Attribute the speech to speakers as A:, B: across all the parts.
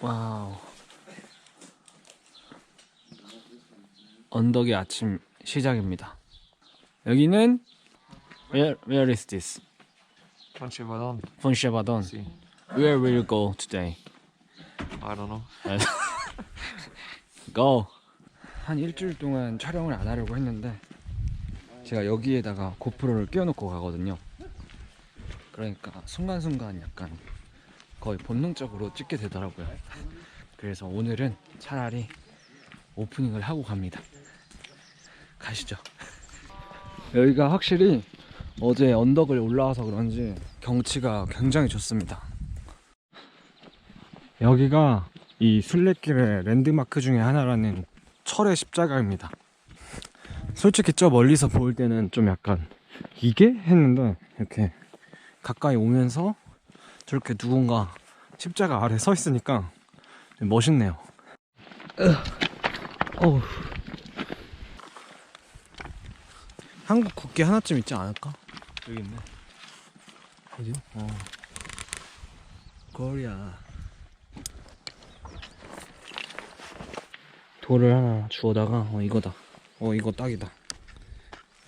A: 와우. 언덕의 아침 시작입니다. 여기는 Where, where is this?
B: Ponchevalon.
A: 폰쉐바돈.
B: See.
A: Where will you go today?
B: I don't know.
A: Go. 한 일주일 동안 촬영을 안 하려고 했는데 제가 여기에다가 고프로를 끼워놓고 가거든요. 그러니까 순간순간 약간 거의 본능적으로 찍게 되더라고요. 그래서 오늘은 차라리 오프닝을 하고 갑니다. 가시죠. 여기가 확실히 어제 언덕을 올라와서 그런지 경치가 굉장히 좋습니다. 여기가 이 순례길의 랜드마크 중에 하나라는 철의 십자가입니다. 솔직히 저 멀리서 볼 때는 좀 약간 이게 했는데 이렇게 가까이 오면서 저렇게 누군가 십자가 아래 서 있으니까 좀 멋있네요. 어우. 한국 국기 하나쯤 있지 않을까? 여기 있네. 어디요? 어. 코리아. 돌을 하나 주워다가 어 이거다 어 이거 딱이다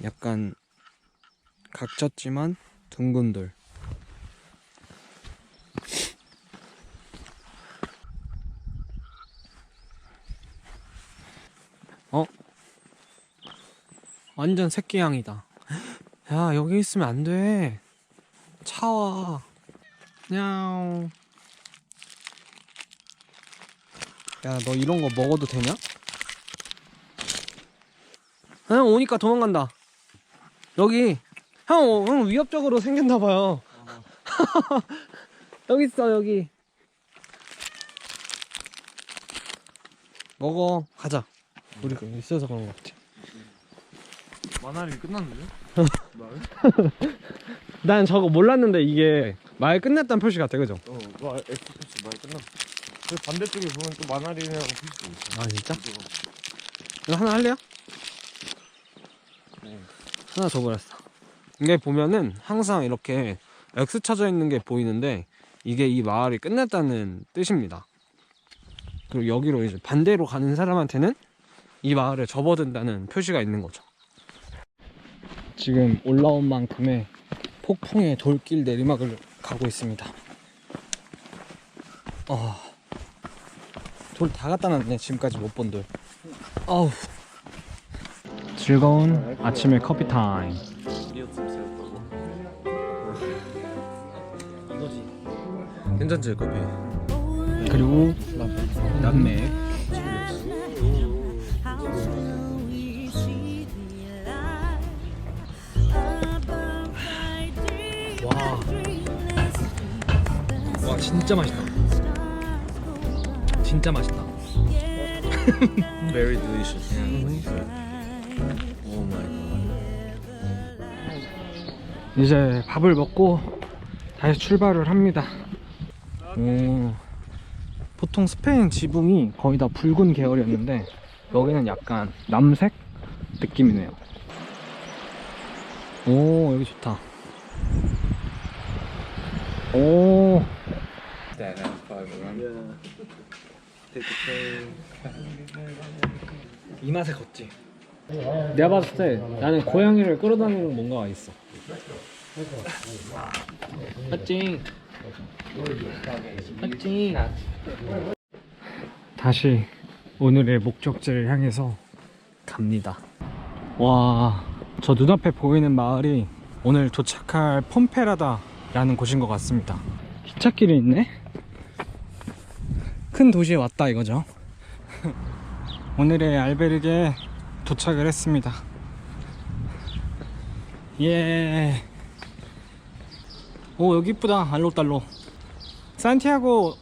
A: 약간 각졌지만 둥근 돌 완전 새끼양이다 야 여기 있으면 안돼 차와 냐옹 야너 이런 거 먹어도 되냐? 형 오니까 도망간다. 여기 형, 어, 형 위협적으로 생겼나 봐요. 여기 있어 여기. 먹어 가자. 우리 그 있어서 그런 거 같아.
B: 만화리 끝났는데?
A: 난 저거 몰랐는데 이게 말 끝났다는 표시 같아 그죠?
B: 어, 와, 엑스패스 많이 끝났어. 그 반대쪽에 보면 또 만화리랑 표시도 있어.
A: 아 진짜? 이거 하나 할래요?
B: 네.
A: 하나 줘버렸어. 이게 보면은 항상 이렇게 X 쳐져 있는 게 보이는데 이게 이 마을이 끝났다는 뜻입니다. 그리고 여기로 이제 반대로 가는 사람한테는 이 마을에 접어든다는 표시가 있는 거죠. 지금 올라온 만큼의 폭풍의 돌길 내리막을 가고 있습니다. 어, 돌다 갖다 놨네 지금까지 못 본 돌. 어우. 즐거운 아침의 커피 타임.
B: 괜찮지, 커피?
A: 그리고 남매. 진짜 맛있다. 진짜 맛있다.
B: Very delicious. Oh my god.
A: 이제 밥을 먹고 다시 출발을 합니다. 오, 보통 스페인 지붕이 거의 다 붉은 계열이었는데 여기는 약간 남색 느낌이네요. 오 여기 좋다. 오
B: That has five around. Yeah. Take the train.
A: 이 맛에 걷지. 내가 봤을 때 나는 고양이를 끌어다니는 뭔가가 있어. 맞지? 맞지? 다시 오늘의 목적지를 향해서 갑니다. 와, 저 눈앞에 보이는 마을이 오늘 도착할 폼페라다라는 곳인 것 같습니다. 기찻길이 있네? 큰 도시에 왔다 이거죠. 오늘의 알베르게 도착을 했습니다. 예. 오 여기 이쁘다 알로달로. 산티아고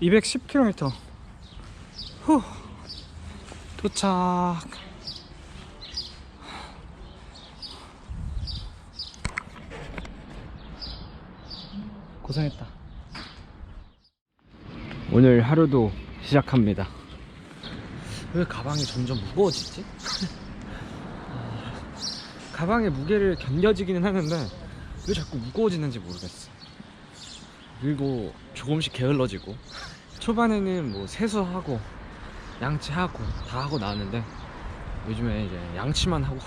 A: 210km. 후. 도착. 고생했다. 오늘 하루도 시작합니다. 왜 가방이 점점 무거워지지? 아, 가방의 무게를 견뎌지기는 하는데 왜 자꾸 무거워지는지 모르겠어. 그리고 조금씩 게을러지고 초반에는 뭐 세수하고 양치하고 다 하고 나왔는데 요즘에 이제 양치만 하고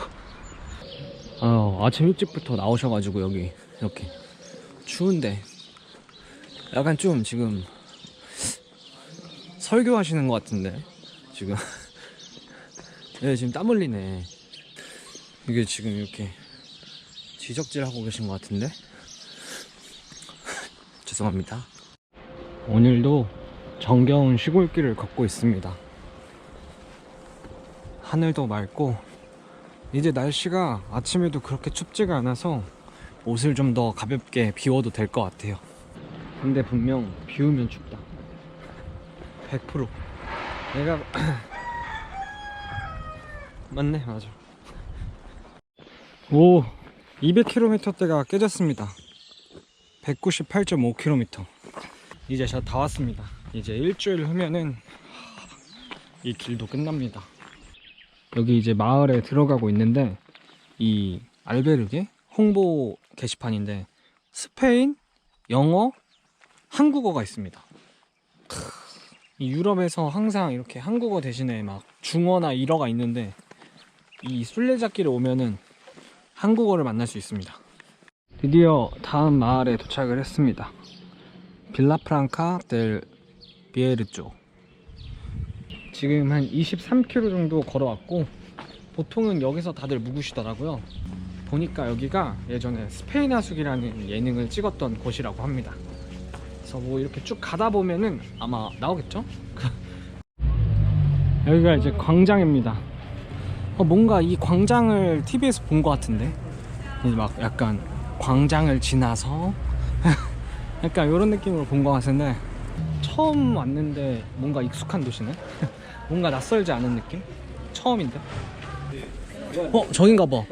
A: 아 아침 일찍부터 나오셔가지고 여기 이렇게 추운데 약간 좀 지금 설교하시는 것 같은데 지금. 네 지금 땀 흘리네. 이게 지금 이렇게 지적질하고 계신 것 같은데? 죄송합니다. 오늘도 정겨운 시골길을 걷고 있습니다. 하늘도 맑고 이제 날씨가 아침에도 그렇게 춥지가 않아서 옷을 좀 더 가볍게 비워도 될 것 같아요. 근데 분명 비우면 춥다 100% 내가 맞네 맞아. 오 200km대가 깨졌습니다. 198.5km 이제 저다 왔습니다. 이제 일주일 후면은 이 길도 끝납니다. 여기 이제 마을에 들어가고 있는데 이 알베르게 홍보 게시판인데 스페인, 영어, 한국어가 있습니다. 유럽에서 항상 이렇게 한국어 대신에 막 중어나 일어가 있는데 이 순례자길에 오면은 한국어를 만날 수 있습니다. 드디어 다음 마을에 도착을 했습니다. 빌라프랑카 델 비에르 쪽. 지금 한 23km 정도 걸어왔고 보통은 여기서 다들 묵으시더라고요. 보니까 여기가 예전에 스페인 하숙이라는 예능을 찍었던 곳이라고 합니다. 그래서 뭐 이렇게 쭉 가다 보면은 아마 나오겠죠? 여기가 이제 광장입니다. 어, 뭔가 이 광장을 TV에서 본 것 같은데 막 약간 광장을 지나서 약간 이런 느낌으로 본 것 같은데 처음 왔는데 뭔가 익숙한 도시네. 뭔가 낯설지 않은 느낌? 처음인데. 어 저긴가 봐.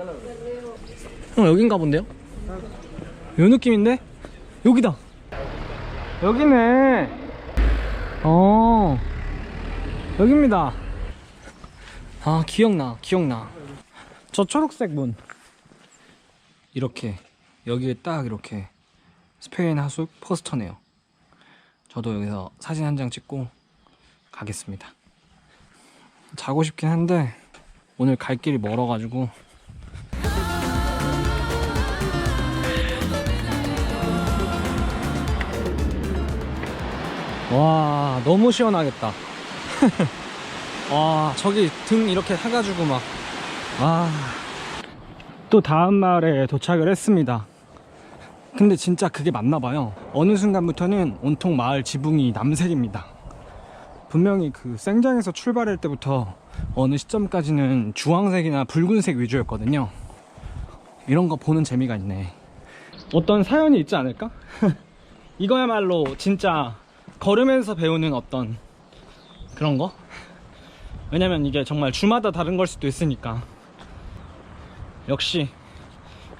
A: 형 여긴가 본데요? 요 느낌인데? 여기다. 여기네. 어 여기입니다. 아 기억나 기억나. 저 초록색 문. 이렇게 여기에 딱 이렇게 스페인 하숙 포스터네요. 저도 여기서 사진 한 장 찍고 가겠습니다. 자고 싶긴 한데 오늘 갈 길이 멀어가지고 와 너무 시원하겠다. 와 저기 등 이렇게 해가지고 막 아. 또 다음 마을에 도착을 했습니다. 근데 진짜 그게 맞나 봐요. 어느 순간부터는 온통 마을 지붕이 남색입니다. 분명히 그 생장에서 출발할 때부터 어느 시점까지는 주황색이나 붉은색 위주였거든요. 이런 거 보는 재미가 있네. 어떤 사연이 있지 않을까? 이거야말로 진짜 걸으면서 배우는 어떤 그런 거? 왜냐면 이게 정말 주마다 다른 걸 수도 있으니까. 역시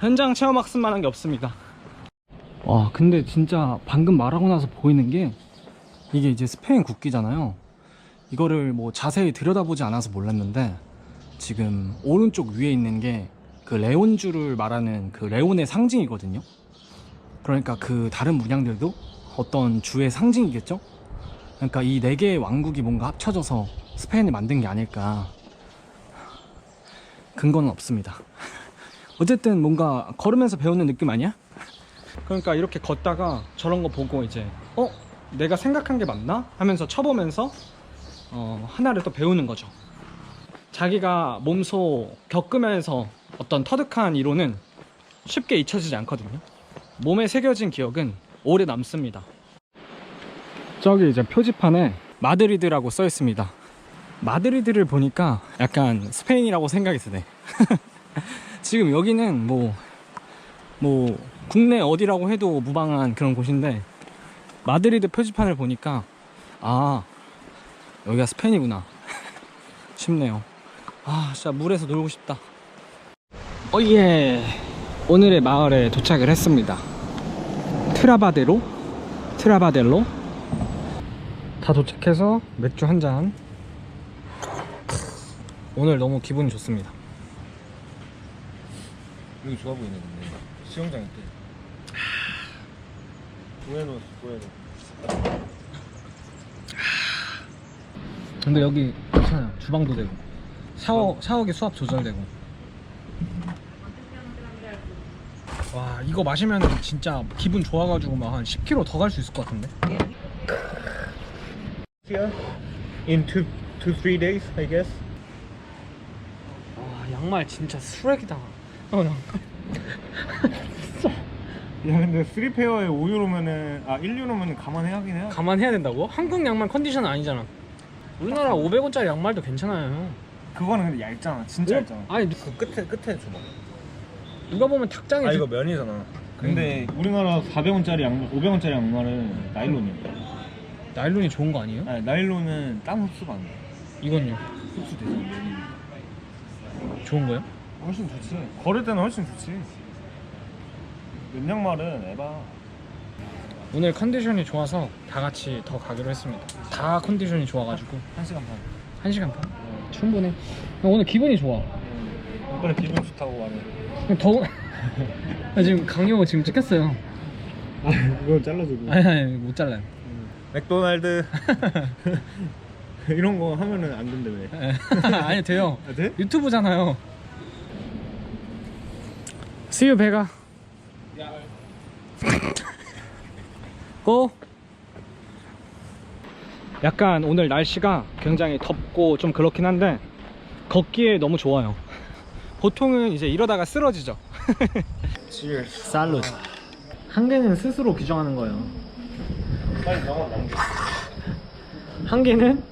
A: 현장 체험 학습만 한 게 없습니다. 와 근데 진짜 방금 말하고 나서 보이는 게 이게 이제 스페인 국기잖아요 이거를 뭐 자세히 들여다보지 않아서 몰랐는데 지금 오른쪽 위에 있는 게 그 레온주를 말하는 그 레온의 상징이거든요 그러니까 그 다른 문양들도 어떤 주의 상징이겠죠 그러니까 이 네 개의 왕국이 뭔가 합쳐져서 스페인을 만든 게 아닐까 근거는 없습니다 어쨌든 뭔가 걸으면서 배우는 느낌 아니야? 그러니까 이렇게 걷다가 저런 거 보고 이제 어? 내가 생각한 게 맞나? 하면서 쳐보면서 어, 하나를 또 배우는 거죠. 자기가 몸소 겪으면서 어떤 터득한 이론은 쉽게 잊혀지지 않거든요. 몸에 새겨진 기억은 오래 남습니다. 저기 이제 표지판에 마드리드라고 써 있습니다. 마드리드를 보니까 약간 스페인이라고 생각이 드네. 지금 여기는 뭐, 뭐, 국내 어디라고 해도 무방한 그런 곳인데, 마드리드 표지판을 보니까, 아, 여기가 스페인이구나. 싶네요. 아, 진짜 물에서 놀고 싶다. 어예. 오늘의 마을에 도착을 했습니다. 트라바데로? 트라바델로? 다 도착해서 맥주 한 잔. 오늘 너무 기분이 좋습니다.
B: 여기 좋아 보이네 근데 수영장 있대 부에노 부에노
A: 근데 여기 괜찮아요. 주방도 되고 샤워 샤워기 수압 조절되고. 와 이거 마시면 진짜 기분 좋아가지고 막 한 10km 더 갈 수 있을 것 같은데.
B: In two two three days, I guess.
A: 와 양말 진짜 쓰레기다. 어, 양-
B: 야 근데 3페어에 5유로면은 아 1유로면은 감안해야긴 해야.
A: 감안해야 된다고? 한국 양말 컨디션 아니잖아. 우리나라 500원짜리 양말도 괜찮아요. 형.
B: 그거는 근데 얇잖아. 진짜 얇잖아.
A: 아니
B: 그 끝에 끝에 줘봐.
A: 누가 보면 탁장이
B: 아
A: 지-
B: 이거 면이잖아. 근데 우리나라 400원짜리 양말, 500원짜리 양말은 나일론이야.
A: 나일론이 좋은 거 아니에요?
B: 아니 나일론은 땀 흡수가 안 돼.
A: 이건요.
B: 흡수 되잖아. 면이.
A: 좋은 거요?
B: 훨씬 좋지. 걸을 때는 훨씬 좋지. 면 양말은 에바.
A: 오늘 컨디션이 좋아서 다 같이 더 가기로 했습니다. 다 컨디션이 좋아가지고
B: 1시간 반.
A: 한 시간 반. 충분해. 오늘 기분이 좋아.
B: 이번에 기분 좋다고 말해.
A: 더워. 나 지금 강요 지금 찍혔어요.
B: 이거 잘라주고.
A: 아니 아니 못 잘라요.
B: 맥도날드 이런 거 하면은 안 된대 왜?
A: 아니 돼요.
B: 아, 돼?
A: 유튜브잖아요. See you 배가. 고. 약간 오늘 날씨가 굉장히 덥고 좀 그렇긴 한데 걷기에 너무 좋아요. 보통은 이제 이러다가 쓰러지죠. 살루트. 한계는 스스로 규정하는 거예요.
B: 빨리 병원 남겨.
A: 한계는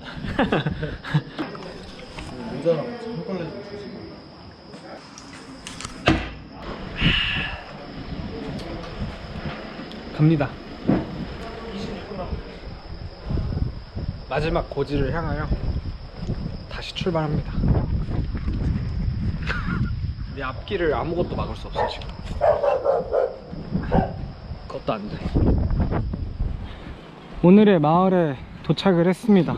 B: 모자랑 초콜릿 좀 주지.
A: 갑니다. 마지막 고지를 향하여 다시 출발합니다. 내 앞길을 아무것도 막을 수 없어 지금. 그것도 안 돼. 오늘의 마을에 도착을 했습니다.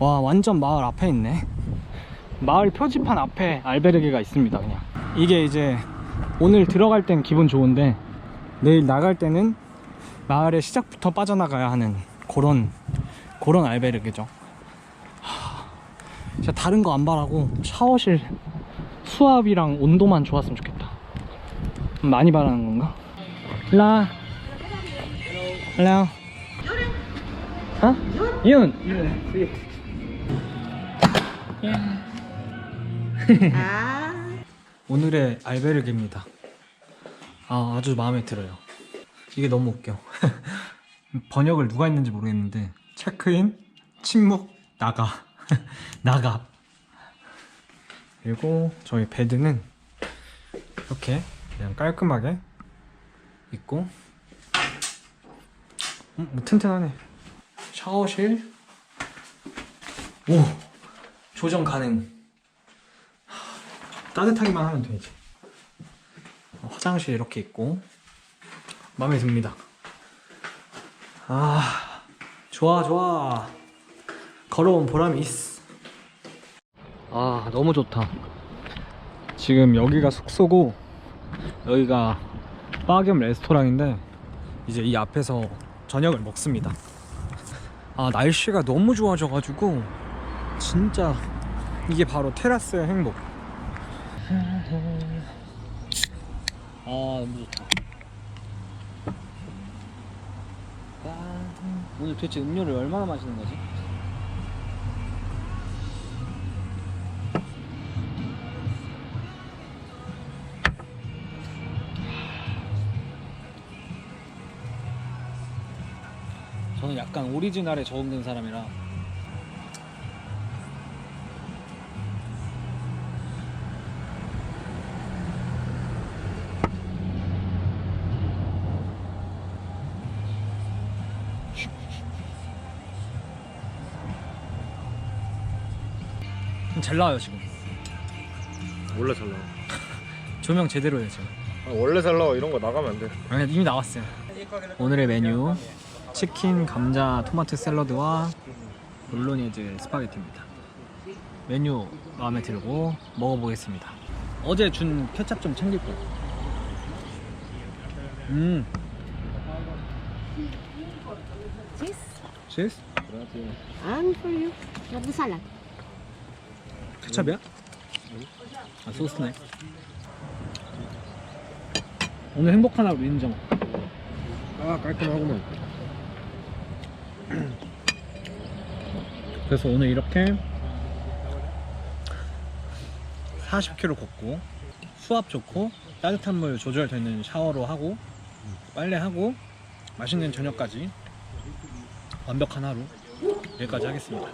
A: 와 완전 마을 앞에 있네. 마을 표지판 앞에 알베르게가 있습니다. 그냥 이게 이제 오늘 들어갈 땐 기분 좋은데 내일 나갈 때는 마을의 시작부터 빠져나가야 하는 그런 그런 알베르게죠. 하, 진짜 다른 거 안 바라고 샤워실 수압이랑 온도만 좋았으면 좋겠다. 많이 바라는 건가? 라. 헬로. 어? 윤. 오늘의 알베르게입니다. 아, 아주 마음에 들어요. 이게 너무 웃겨. 번역을 누가 했는지 모르겠는데 체크인, 침묵, 나가, 나가. 그리고 저희 베드는 이렇게 그냥 깔끔하게 있고, 음, 뭐 튼튼하네. 샤워실, 오, 조정 가능. 하, 따뜻하기만 하면 되지. 어, 화장실 이렇게 있고 마음에 듭니다. 아 좋아 좋아 걸어온 보람이 있어. 아 너무 좋다. 지금 여기가 숙소고 여기가 바겸 레스토랑인데 이제 이 앞에서 저녁을 먹습니다. 아 날씨가 너무 좋아져가지고 진짜 이게 바로 테라스의 행복. 아 너무 좋다. 오늘 도대체 음료를 얼마나 마시는 거지? 약간 오리지널에 적응된 사람이라. 잘 나와요 지금.
B: 원래 잘 나와.
A: 조명 제대로 해요 지금.
B: 아, 원래 잘 나와. 이런 거 나가면 안 돼.
A: 아니 이미 나왔어요. 오늘의 메뉴 치킨, 감자, 토마토 샐러드와 볼로니즈 스파게티입니다 메뉴 마음에 들고 먹어보겠습니다 어제 준 케찹 좀 챙길게요 음
C: Cheese.
A: cheese?
C: And for you, have the salad.
A: 케찹이야? 아 소스네 오늘 행복한 하루 인정
B: 아 깔끔하구만
A: 그래서 오늘 이렇게 40km 걷고 수압 좋고 따뜻한 물 조절되는 샤워로 하고 빨래하고 맛있는 저녁까지 완벽한 하루 여기까지 하겠습니다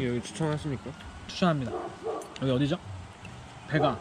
B: 여기 추천하십니까?
A: 추천합니다 여기 어디죠? 배가